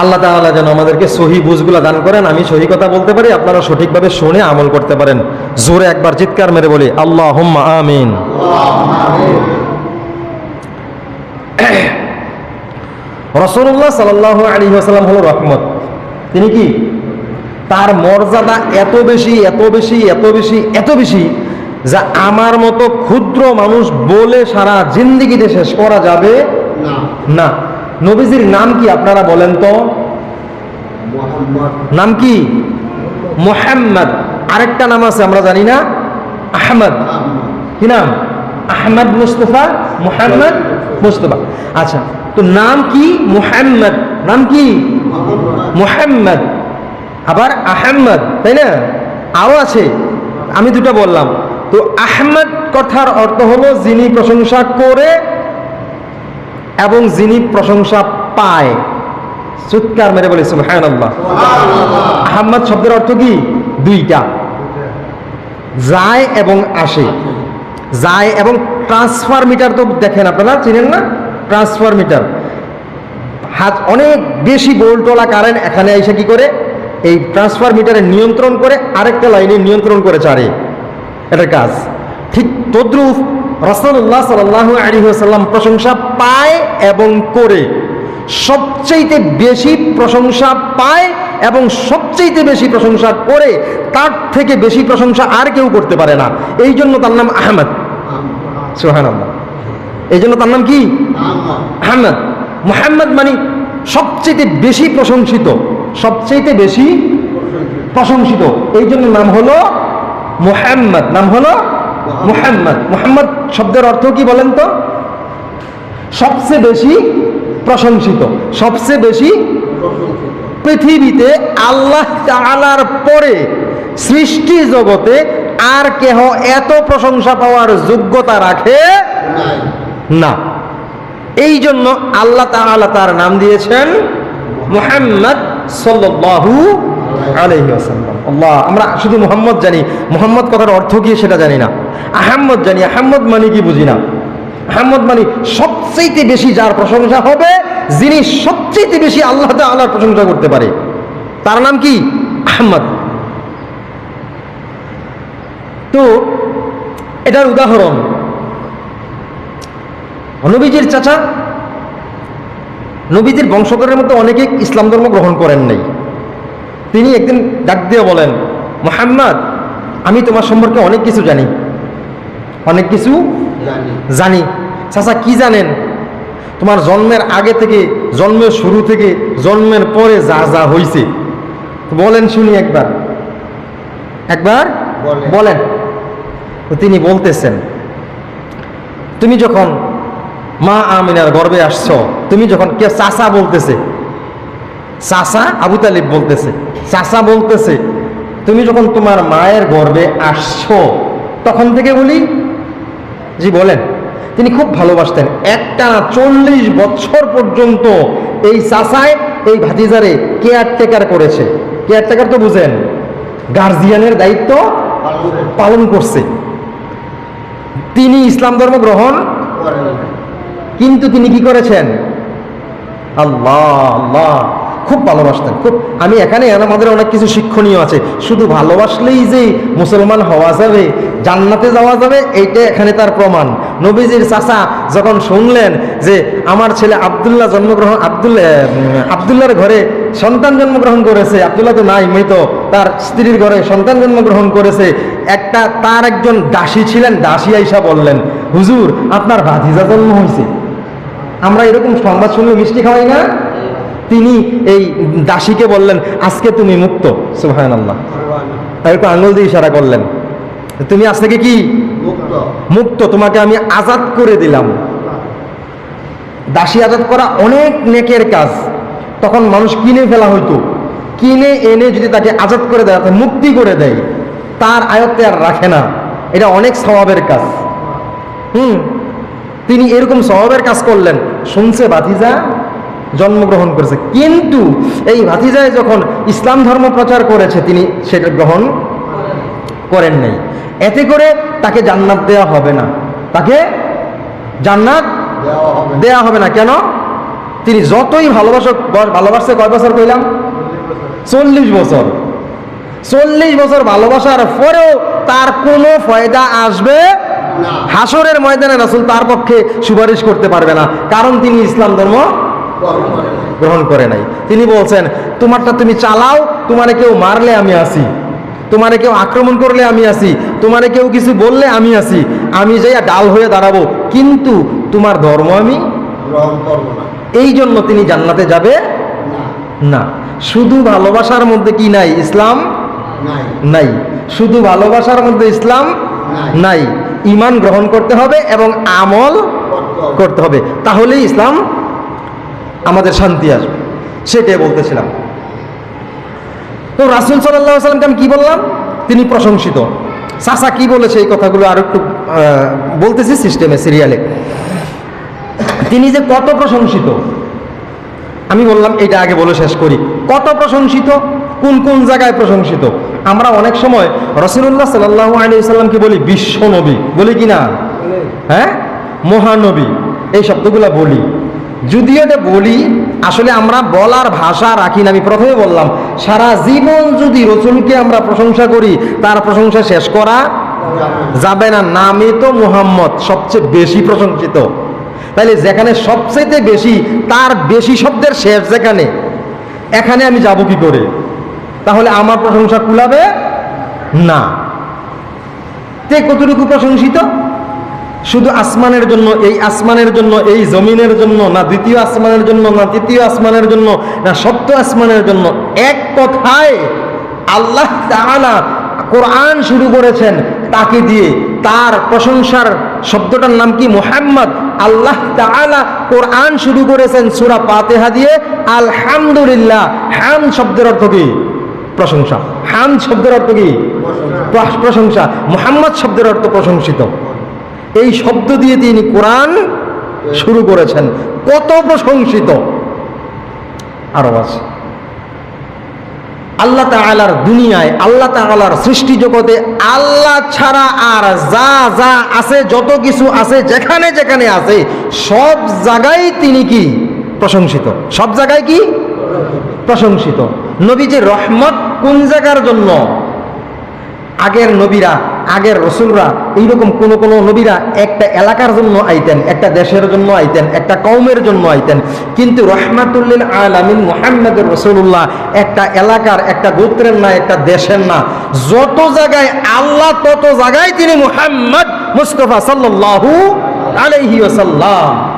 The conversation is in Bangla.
আল্লাহ তাআলা যেন আমাদেরকে সহি বুঝগুলো দান করেন আমি সহি কথা বলতে পারি আপনারা সঠিকভাবে শুনে আমল করতে পারেন। জোরে একবার চিৎকার মেরে বলি আল্লাহ আমিন। রসুল্লাহ সাল্লাহ আলী আসাল্লাম হলো রহমত। তিনি কি? তার মর্যাদা এত বেশি এত বেশি এত বেশি এত বেশি যা আমার মতো ক্ষুদ্র মানুষ বলে সারা জিন্দিগিতে শেষ করা যাবে না। না। নবীজির নাম কি আপনারা বলেন তো? নাম কি? মোহাম্মদ। আরেকটা নাম আছে আমরা জানি না। আহমদ। কি নাম? আহমদ মুস্তফা মোহাম্মদ মুস্তফা। আচ্ছা তো নাম কি? মোহাম্মদ। নাম কি? মোহাম্মদ। আবার আহম্মদ তাই না? আরও আছে আমি দুটো বললাম। তো আহমদ কথার অর্থ হলো যিনি প্রশংসা করে এবং যিনি প্রশংসা পায়, চিৎকার মেরে বলে সুবহান আল্লাহ আহম্মদ শব্দের অর্থ কি? দুইটা। যায় এবং আসে। যায় এবং ট্রান্সফার মিটার তো দেখেন আপনারা, চিনেন না? ট্রান্সফার মিটার হাত অনেক বেশি বোল্টওয়ালা কারেন্ট এখানে এসে কি করে? এই ট্রান্সফার মিটারে নিয়ন্ত্রণ করে, আরেকটা লাইনে নিয়ন্ত্রণ করে চারে এটার কাজ। ঠিক তদ্রুপ রসল্লাহ সাল্লাহ আলী সাল্লাম প্রশংসা পায় এবং করে। সবচেয়েতে বেশি প্রশংসা পায় এবং সবচেয়েতে বেশি প্রশংসা করে, তার থেকে বেশি প্রশংসা আর কেউ করতে পারে না। এই জন্য তার নাম আহমদ। সোহান এই জন্য তার নাম কি? আহমদ। মোহাম্মদ মানে সবচেয়ে বেশি প্রশংসিত সবচেয়ে বেশি প্রশংসিত। এই জন্য নাম হলো মোহাম্মদ। নাম হলো মোহাম্মদ। মোহাম্মদ শব্দের অর্থ কি বলেন তো? সবচেয়ে বেশি প্রশংসিত সবচেয়ে বেশি পৃথিবীতে আল্লাহ তাআলার পরে সৃষ্টি জগতে আর কেহ এত প্রশংসা পাওয়ার যোগ্যতা রাখে না। এই জন্য আল্লাহ তাআলা তার নাম দিয়েছেন মুহাম্মদ সাল্লাল্লাহু আলাইহি ওয়াসাল্লাম। আল্লাহ, আমরা শুধু মুহাম্মদ জানি, মুহাম্মদ কথার অর্থ কি সেটা জানি না। আহম্মদ জানি, আহম্মদ মানে কি বুঝি না। আহম্মদ মানে বেশি যার প্রশংসা হবে, যিনি বেশি আল্লাহ তাআলার প্রশংসা করতে পারে। তার নাম কি? আহমদ। তো, এটার উদাহরণ। নবীজির চাচা, নবীজির বংশধরের মধ্যে অনেকে ইসলাম ধর্ম গ্রহণ করেন নাই। তিনি একদিন ডাক দিয়ে বলেন মোহাম্মদ আমি তোমার সম্পর্কে অনেক কিছু জানি। অনেক কিছু জানি। চাচা কি জানেন? তোমার জন্মের আগে থেকে জন্মের শুরু থেকে জন্মের পরে যা যা হয়েছে বলেন শুনি একবার। একবার বলেন। তিনি বলতেছেন তুমি যখন মা আমিনার গর্বে আসছ তুমি যখন কে চাচা বলতেছে চাচা আবু তালিব বলতেছে, চাচা বলতেছে, তুমি যখন তোমার মায়ের গর্বে আসছো, তখন থেকে বলি, জি বলেন, তিনি খুব ভালোবাসতেন। একটা চল্লিশ বছর পর্যন্ত এই চাচায়, এই ভাতিজারে কেয়ারটেকার করেছে। কেয়ারটেকার তো বুঝেন, গার্জিয়ানের দায়িত্ব পালন করছে। তিনি ইসলাম ধর্ম গ্রহণ কিন্তু তিনি কি করেছেন? আল্লাহ আল্লাহ। খুব ভালোবাসতেন। খুব, আমি এখানে আমাদের অনেক কিছু শিক্ষণীয় আছে। শুধু ভালোবাসলেই যে মুসলমান হওয়া যাবে, জান্নাতে যাওয়া যাবে এইটা এখানে তার প্রমাণ। নবীজির চাচা যখন শুনলেন যে আমার ছেলে আবদুল্লাহ জন্মগ্রহণ, আবদুল্লাহ আবদুল্লাহর ঘরে সন্তান জন্মগ্রহণ করেছে, আবদুল্লাহ তো নাই, মৃত, তার স্ত্রীর ঘরে সন্তান জন্মগ্রহণ করেছে, একটা তার একজন দাসী ছিলেন, দাসী আইসা বললেন, হুজুর, আপনার ভাতিজা জন্ম হয়েছে। আমরা এরকম সংবাদ শুনলে মিষ্টি খাওয়াই না? তিনি এই দাসীকে বললেন আজকে তুমি মুক্ত। সুহান আল্লাহ এরকম আঙুল দিয়ে ইশারা করলেন। তুমি আজ থেকে কি? মুক্ত। তোমাকে আমি আজাদ করে দিলাম। দাসী আজাদ করা অনেক নেকের কাজ। তখন মানুষ কিনে ফেলা হইতো। কিনে এনে যদি তাকে আজাদ করে দেয় অর্থাৎ মুক্তি করে দেয় তার আয়ত্তে আর রাখে না। এটা অনেক স্বভাবের কাজ। হুম। তিনি এরকম স্বভাবের কাজ করলেন। শুনছে ভাতিজা জন্মগ্রহণ করেছে। কিন্তু এই ভাতিজায় যখন ইসলাম ধর্ম প্রচার করেছে, তিনি সেটা গ্রহণ করেন নাই। এতে করে তাকে জান্নাত দেওয়া হবে না। তাকে জান্নাত দেয়া হবে না। কেন? তিনি যতই ভালোবাসক ভালোবাসছে কয় বছর কইলাম? চল্লিশ বছর। চল্লিশ বছর ভালোবাসার পরেও তার কোনো ফয়দা আসবে হাসরের ময়দানে রাসূল তার পক্ষে সুপারিশ করতে পারবে না। কারণ তিনি ইসলাম ধর্ম গ্রহণ করে নাই। তিনি বলছেন তোমারটা তুমি চালাও তোমারে কেউ মারলে আমি আসি। তোমারে কেউ আক্রমণ করলে আমি আসি। তোমারে কেউ কিছু বললে আমি আসি। আমি যাইয়া ডাল হয়ে দাঁড়াবো। কিন্তু তোমার ধর্ম আমি গ্রহণ করব না। এই জন্য তিনি জান্নাতে যাবে না। শুধু ভালোবাসার মধ্যে কি নাই? ইসলাম নাই। শুধু ভালোবাসার মধ্যে ইসলাম নাই। ইমান গ্রহণ করতে হবে এবং আমল করতে হবে। করতে হবে। তাহলেই ইসলাম আমাদের শান্তি আসবে। সেটাই বলতেছিলাম। তো রাসুল সাল্লাহ সাল্লামকে আমি কি বললাম? তিনি প্রশংসিত। সাসা কি বলেছে এই কথাগুলো আর একটু বলতেছি সিস্টেমে সিরিয়ালে তিনি যে কত প্রশংসিত আমি বললাম এটা আগে বলে শেষ করি। কত প্রশংসিত কোন কোন জায়গায় প্রশংসিত? আমরা অনেক সময় রসুল্লাহ সাল্লাহ আলী সাল্লামকে বলি বিশ্ব নবী। বলি কি না হ্যাঁ? মহানবী। এই শব্দগুলো বলি। যদিও এটা বলি, আসলে আমরা বলার ভাষা রাখি না, আমি প্রথমে বললাম, সারা জীবন যদি রসুলকে আমরা প্রশংসা করি, তার প্রশংসা শেষ করা যাবে না। নামে তো মুহাম্মদ সবচেয়ে বেশি প্রশংসিত। তাইলে যেখানে সবচেয়ে বেশি, তার বেশি শব্দের শেষ যেখানে, এখানে আমি যাব কি করে? তাহলে আমার প্রশংসা কুলাবে না। তে কতটুকু প্রশংসিত? শুধু আসমানের জন্য, এই আসমানের জন্য, এই জমিনের জন্য, না দ্বিতীয় আসমানের জন্য, না তৃতীয় আসমানের জন্য, না সপ্ত আসমানের জন্য, এক কথায় আল্লাহ কোরআন শুরু করেছেন তাকে দিয়ে। তার প্রশংসার শব্দটার নাম কি? মোহাম্মদ। আল্লাহ কোরআন শুরু করেছেন সুরা পাতেহা দিয়ে। আলহামদুলিল্লাহ। হাম শব্দের অর্থ কি? প্রশংসা। হাম শব্দের অর্থ কি? প্রশংসা। মোহাম্মদ শব্দের অর্থ প্রশংসিত। এই শব্দ দিয়ে তিনি কোরআন শুরু করেছেন। কত প্রশংসিত? আরও আছে। আল্লাহ তাআলার দুনিয়ায়, আল্লাহ তাআলার সৃষ্টি জগতে আল্লাহ ছাড়া আর যা যা আছে, যত কিছু আছে, যেখানে যেখানে আছে, সব জায়গায় তিনি কি? প্রশংসিত। সব জায়গায় কি? প্রশংসিত। নবীজি রহমত কোন জায়গার জন্য? আগের নবীরা, আগের রসুলরা, এইরকম কোন কোন নবীরা একটা এলাকার জন্য আইতেন, একটা দেশের জন্য আইতেন, একটা কৌমের জন্য আইতেন। কিন্তু রহমাতুল্লিল আলামিন মোহাম্মদের রসুল্লাহ একটা এলাকার, একটা গোত্রের না, একটা দেশের না। যত জায়গায় আল্লাহ, তত জায়গায় তিনি মুহাম্মদ মুস্তফা সাল্লাল্লাহু আলাইহি ওয়াসাল্লাম।